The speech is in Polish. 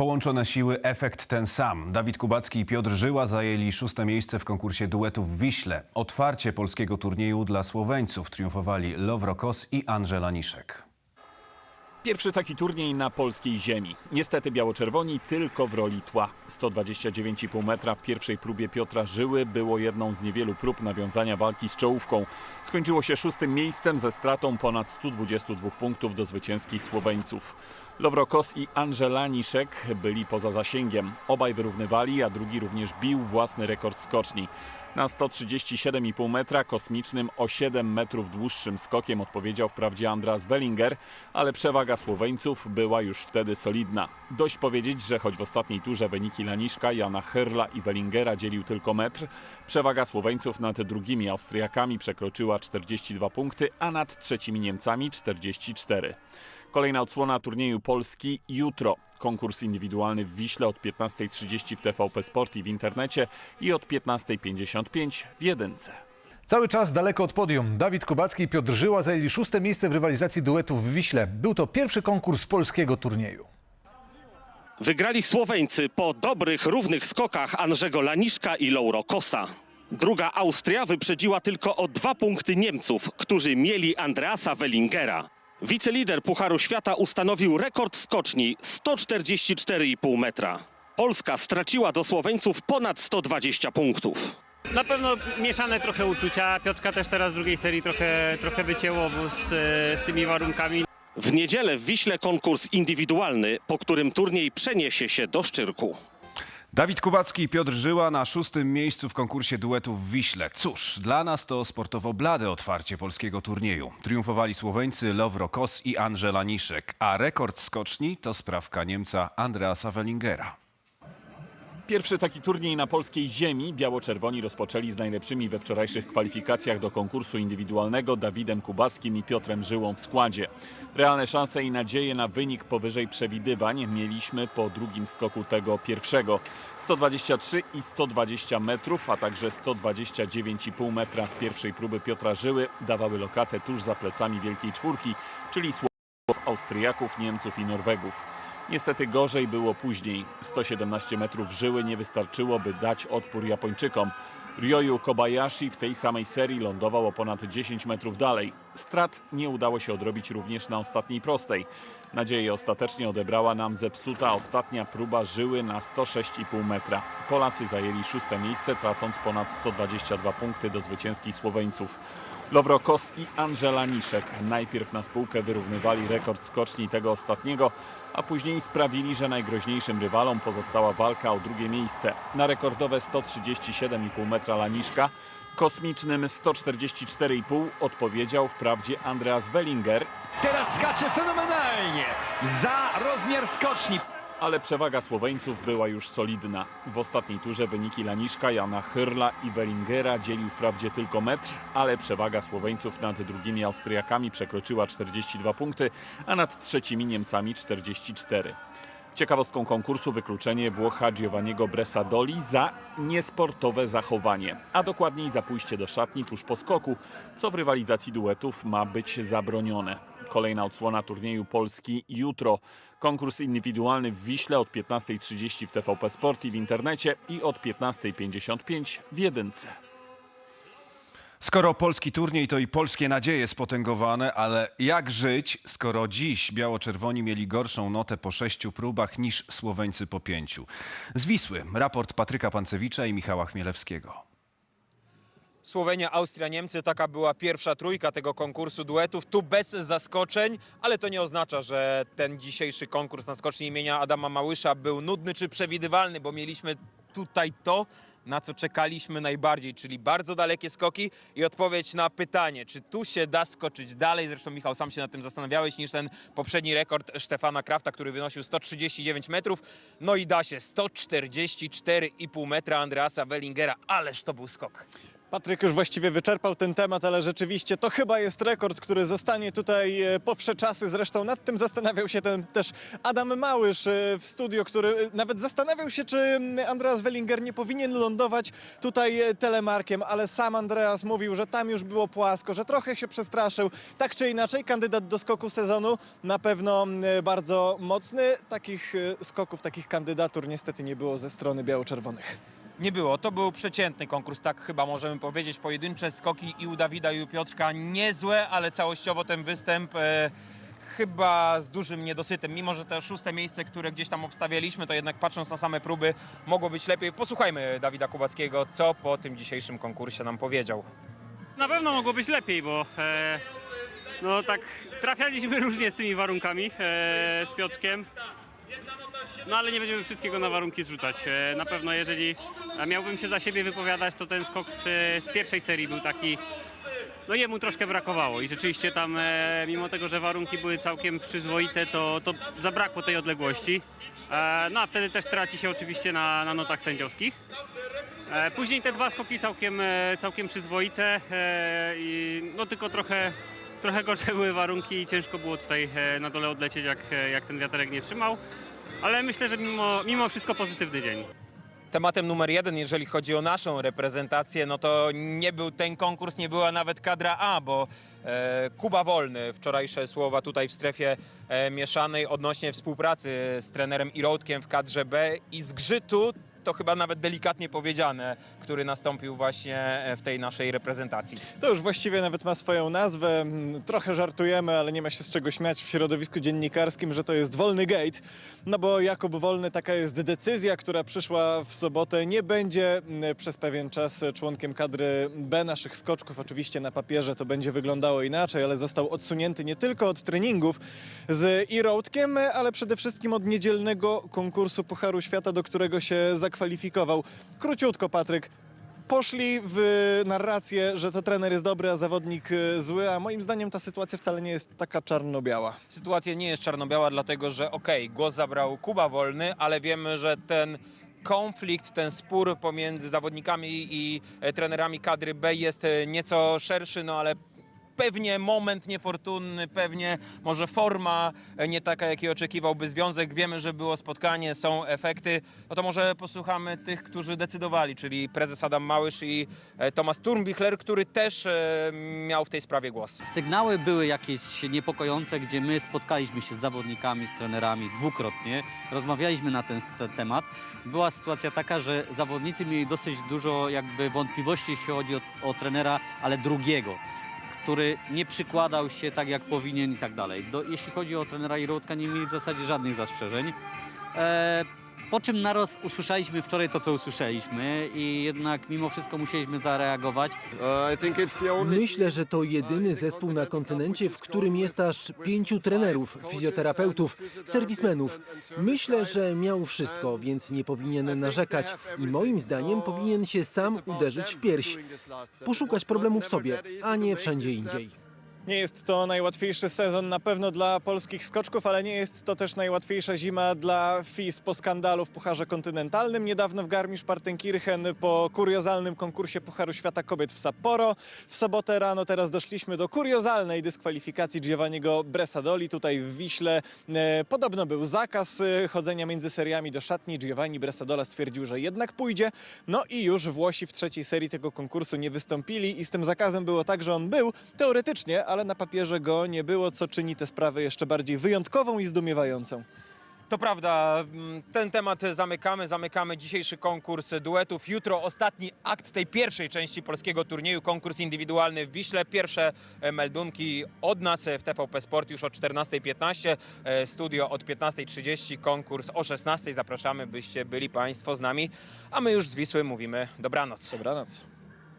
Połączone siły, efekt ten sam. Dawid Kubacki i Piotr Żyła zajęli szóste miejsce w konkursie duetów w Wiśle. Otwarcie polskiego turnieju dla Słoweńców triumfowali Lowro Kos i Andrzela Niszek. Pierwszy taki turniej na polskiej ziemi. Niestety biało-czerwoni tylko w roli tła. 129,5 metra w pierwszej próbie Piotra Żyły było jedną z niewielu prób nawiązania walki z czołówką. Skończyło się szóstym miejscem ze stratą ponad 122 punktów do zwycięskich Słoweńców. Lowrokos i Angela Niszek byli poza zasięgiem. Obaj wyrównywali, a drugi również bił własny rekord skoczni. Na 137,5 metra kosmicznym o 7 metrów dłuższym skokiem odpowiedział wprawdzie Andras Wellinger, ale przewaga Słoweńców była już wtedy solidna. Dość powiedzieć, że choć w ostatniej turze wyniki Laniszka, Jana Herla i Wellingera dzielił tylko metr, przewaga Słoweńców nad drugimi Austriakami przekroczyła 42 punkty, a nad trzecimi Niemcami 44. Kolejna odsłona turnieju Polski jutro. Konkurs indywidualny w Wiśle od 15.30 w TVP Sport i w internecie i od 15.55 w jedynce. Cały czas daleko od podium. Dawid Kubacki i Piotr Żyła zajęli szóste miejsce w rywalizacji duetów w Wiśle. Był to pierwszy konkurs polskiego turnieju. Wygrali Słoweńcy po dobrych, równych skokach Andrzego Laniszka i Lauro Kosa. Druga Austria wyprzedziła tylko o dwa punkty Niemców, którzy mieli Andreasa Wellingera. Wicelider Pucharu Świata ustanowił rekord skoczni 144,5 metra. Polska straciła do Słoweńców ponad 120 punktów. Na pewno mieszane trochę uczucia. Piotrka też teraz w drugiej serii trochę, trochę wycięło z, z tymi warunkami. W niedzielę w Wiśle konkurs indywidualny, po którym turniej przeniesie się do Szczyrku. Dawid Kubacki i Piotr Żyła na szóstym miejscu w konkursie duetów w Wiśle. Cóż, dla nas to sportowo blade otwarcie polskiego turnieju. Triumfowali Słoweńcy Lowro Kos i Angela Niszek, a rekord skoczni to sprawka Niemca Andreasa Wellingera. Pierwszy taki turniej na polskiej ziemi biało-czerwoni rozpoczęli z najlepszymi we wczorajszych kwalifikacjach do konkursu indywidualnego Dawidem Kubackim i Piotrem Żyłą w składzie. Realne szanse i nadzieje na wynik powyżej przewidywań mieliśmy po drugim skoku tego pierwszego. 123 i 120 metrów, a także 129,5 metra z pierwszej próby Piotra Żyły dawały lokatę tuż za plecami Wielkiej Czwórki, czyli Austriaków, Niemców i Norwegów. Niestety gorzej było później. 117 metrów żyły nie wystarczyło, by dać odpór Japończykom. Ryoyu Kobayashi w tej samej serii lądował o ponad 10 metrów dalej. Strat nie udało się odrobić również na ostatniej prostej. Nadzieję ostatecznie odebrała nam zepsuta ostatnia próba żyły na 106,5 metra. Polacy zajęli szóste miejsce, tracąc ponad 122 punkty do zwycięskich Słoweńców. Lowro Kos i Angela Niszek najpierw na spółkę wyrównywali rekord skoczni tego ostatniego, a później sprawili, że najgroźniejszym rywalom pozostała walka o drugie miejsce. Na rekordowe 137,5 metra Laniszka kosmicznym 144,5 odpowiedział wprawdzie Andreas Wellinger, Teraz skacze fenomenalnie za rozmiar skoczni. ale przewaga Słoweńców była już solidna. W ostatniej turze wyniki Laniszka, Jana Hyrla i Wellingera dzielił wprawdzie tylko metr, ale przewaga Słoweńców nad drugimi Austriakami przekroczyła 42 punkty, a nad trzecimi Niemcami 44. Ciekawostką konkursu wykluczenie Włocha Giovanniego Bressadoli za niesportowe zachowanie, a dokładniej za pójście do szatni tuż po skoku, co w rywalizacji duetów ma być zabronione. Kolejna odsłona turnieju Polski jutro. Konkurs indywidualny w Wiśle od 15.30 w TVP Sport i w internecie i od 15.55 w jedynce. Skoro polski turniej, to i polskie nadzieje spotęgowane, ale jak żyć, skoro dziś biało-czerwoni mieli gorszą notę po sześciu próbach niż Słoweńcy po pięciu? Z Wisły, raport Patryka Pancewicza i Michała Chmielewskiego. Słowenia, Austria, Niemcy. Taka była pierwsza trójka tego konkursu duetów. Tu bez zaskoczeń, ale to nie oznacza, że ten dzisiejszy konkurs na skoczni imienia Adama Małysza był nudny czy przewidywalny, bo mieliśmy tutaj to, na co czekaliśmy najbardziej, czyli bardzo dalekie skoki i odpowiedź na pytanie, czy tu się da skoczyć dalej. Zresztą Michał, sam się nad tym zastanawiałeś, niż ten poprzedni rekord Stefana Krafta, który wynosił 139 metrów. No i da się 144,5 metra Andreasa Wellingera, ależ to był skok. Patryk już właściwie wyczerpał ten temat, ale rzeczywiście to chyba jest rekord, który zostanie tutaj e, po wsze czasy. Zresztą nad tym zastanawiał się ten też Adam Małysz e, w studio, który e, nawet zastanawiał się, czy Andreas Wellinger nie powinien lądować tutaj telemarkiem, ale sam Andreas mówił, że tam już było płasko, że trochę się przestraszył. Tak czy inaczej, kandydat do skoku sezonu na pewno bardzo mocny. Takich skoków, takich kandydatur niestety nie było ze strony biało-czerwonych. Nie było. To był przeciętny konkurs, tak chyba możemy powiedzieć. Pojedyncze skoki i u Dawida i u Piotrka niezłe, ale całościowo ten występ e, chyba z dużym niedosytem. Mimo, że to szóste miejsce, które gdzieś tam obstawialiśmy, to jednak patrząc na same próby mogło być lepiej. Posłuchajmy Dawida Kubackiego, co po tym dzisiejszym konkursie nam powiedział. Na pewno mogło być lepiej, bo e, no tak trafialiśmy różnie z tymi warunkami e, z Piotrkiem. No ale nie będziemy wszystkiego na warunki zrzucać. E, na pewno jeżeli e, miałbym się za siebie wypowiadać, to ten skok z, z pierwszej serii był taki no jemu troszkę brakowało i rzeczywiście tam e, mimo tego, że warunki były całkiem przyzwoite, to, to zabrakło tej odległości. E, no a wtedy też traci się oczywiście na, na notach sędziowskich. E, Później te dwa skoki całkiem, e, całkiem przyzwoite, e, i no tylko trochę, trochę gorsze były warunki i ciężko było tutaj e, na dole odlecieć, jak, e, jak ten wiaterek nie trzymał. Ale myślę, że mimo, mimo wszystko pozytywny dzień. Tematem numer jeden, jeżeli chodzi o naszą reprezentację, no to nie był ten konkurs, nie była nawet kadra A, bo e, Kuba Wolny, wczorajsze słowa tutaj w strefie e, mieszanej odnośnie współpracy z trenerem Irodkiem w kadrze B i zgrzytu, to chyba nawet delikatnie powiedziane, który nastąpił właśnie e, w tej naszej reprezentacji. To już właściwie nawet ma swoją nazwę. Mm, Trochę żartujemy, ale nie ma się z czego śmiać w środowisku dziennikarskim, że to jest wolny gate. No bo Jakub Wolny, taka jest decyzja, która przyszła w sobotę. Nie będzie mm, przez pewien czas członkiem kadry B naszych skoczków. Oczywiście na papierze to będzie wyglądało inaczej, ale został odsunięty nie tylko od treningów z Irodkiem, ale przede wszystkim od niedzielnego konkursu Pucharu Świata, do którego się zakwalifikował. Króciutko, Patryk. Poszli w narrację, że to trener jest dobry, a zawodnik e, zły, a moim zdaniem ta sytuacja wcale nie jest taka czarno-biała. Sytuacja nie jest czarno-biała, dlatego że okej, głos zabrał Kuba Wolny, ale wiemy, że ten konflikt, ten spór pomiędzy zawodnikami i e, trenerami kadry B jest e, nieco szerszy, no ale pewnie moment niefortunny, pewnie może forma nie taka, jakiej oczekiwałby związek. Wiemy, że było spotkanie, są efekty. No to może posłuchamy tych, którzy decydowali, czyli prezes Adam Małysz i e, Tomasz Turmbichler, który też e, miał w tej sprawie głos. Sygnały były jakieś niepokojące, gdzie my spotkaliśmy się z zawodnikami, z trenerami dwukrotnie, rozmawialiśmy na ten te temat. Była sytuacja taka, że zawodnicy mieli dosyć dużo jakby wątpliwości, jeśli chodzi o, o trenera, ale drugiego, który nie przykładał się tak, jak powinien i tak dalej. Do, jeśli chodzi o trenera Irołtka, nie mieli w zasadzie żadnych zastrzeżeń. E, po czym naraz usłyszeliśmy wczoraj to, co usłyszeliśmy i jednak mimo wszystko musieliśmy zareagować. Myślę, że to jedyny zespół na kontynencie, w którym jest aż pięciu trenerów, fizjoterapeutów, serwismenów. Myślę, że miał wszystko, więc nie powinien narzekać i moim zdaniem powinien się sam uderzyć w pierś. Poszukać problemu w sobie, a nie wszędzie indziej. Nie jest to najłatwiejszy sezon na pewno dla polskich skoczków, ale nie jest to też najłatwiejsza zima dla FIS po skandalu w Pucharze Kontynentalnym. Niedawno w Garmisch-Partenkirchen po kuriozalnym konkursie Pucharu Świata Kobiet w Sapporo. W sobotę rano teraz doszliśmy do kuriozalnej dyskwalifikacji Giovanniego Bresadoli tutaj w Wiśle. E, podobno był zakaz e, chodzenia między seriami do szatni. Giovanni Bresadola stwierdził, że jednak pójdzie. No i już Włosi w trzeciej serii tego konkursu nie wystąpili i z tym zakazem było tak, że on był teoretycznie, ale na papierze go nie było, co czyni tę sprawę jeszcze bardziej wyjątkową i zdumiewającą. To prawda, mm, ten temat zamykamy. Zamykamy dzisiejszy konkurs duetów. Jutro ostatni akt tej pierwszej części polskiego turnieju, konkurs indywidualny w Wiśle. Pierwsze e, meldunki od nas w TVP Sport już o 14.15, e, studio od 15.30, konkurs o 16.00. Zapraszamy, byście byli Państwo z nami, a my już z Wisły mówimy dobranoc. Dobranoc.